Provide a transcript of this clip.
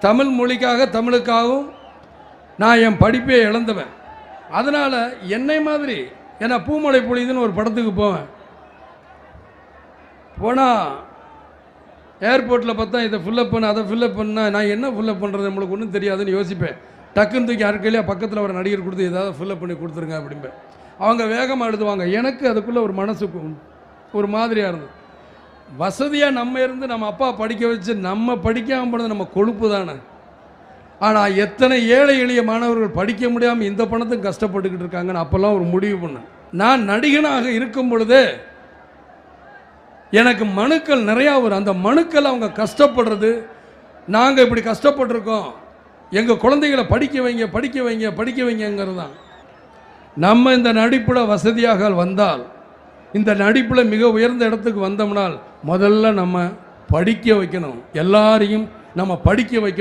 தமிழ் மொழிக்காக தமிழுக்காகவும் நான் என் படிப்பை இழந்தவன். அதனால் என்னை மாதிரி ஏன்னா பூமலை பொழிதுன்னு ஒரு படத்துக்கு போவேன். போனால் ஏர்போர்ட்டில் பார்த்தா இதை ஃபில்லப் பண்ண அதை ஃபில்லப் பண்ண நான் என்ன ஃபில்லப் பண்ணுறது நம்மளுக்கு ஒன்றும் தெரியாதுன்னு யோசிப்பேன். டக்குன்னு தூக்கி அறுக்கையிலே பக்கத்தில் ஒரு நடிகர் கொடுத்து ஏதாவது ஃபில்லப் பண்ணி கொடுத்துருங்க அப்படிம்பேன். அவங்க வேகமாக எழுதுவாங்க. எனக்கு அதுக்குள்ளே ஒரு மனசுக்கு ஒரு மாதிரியாக இருந்தது. வசதியாக நம்ம இருந்து நம்ம அப்பா படிக்க வச்சு நம்ம படிக்காமல் போனது நம்ம கொழுப்பு தானே? ஆனால் எத்தனை ஏழை எளிய மாணவர்கள் படிக்க முடியாமல் இந்த பணத்துக்கு கஷ்டப்பட்டுக்கிட்டு இருக்காங்கன்னு அப்போல்லாம் ஒரு முடிவு பண்ணேன். நான் நடிகனாக இருக்கும் பொழுதே எனக்கு மனுக்கள் நிறையா வரும். அந்த மனுக்கள் அவங்க கஷ்டப்படுறது நாங்கள் இப்படி கஷ்டப்பட்டிருக்கோம். எங்கள் குழந்தைகளை படிக்க வைங்க படிக்க வைங்க படிக்க வைங்கங்கிறது தான். நம்ம இந்த நடிப்பில் வசதியாக வந்தால் இந்த நடிப்பில் மிக உயர்ந்த இடத்துக்கு வந்தோம்னால் முதல்ல நம்ம படிக்க வைக்கணும். எல்லாரையும் நம்ம படிக்க வைக்கணும்.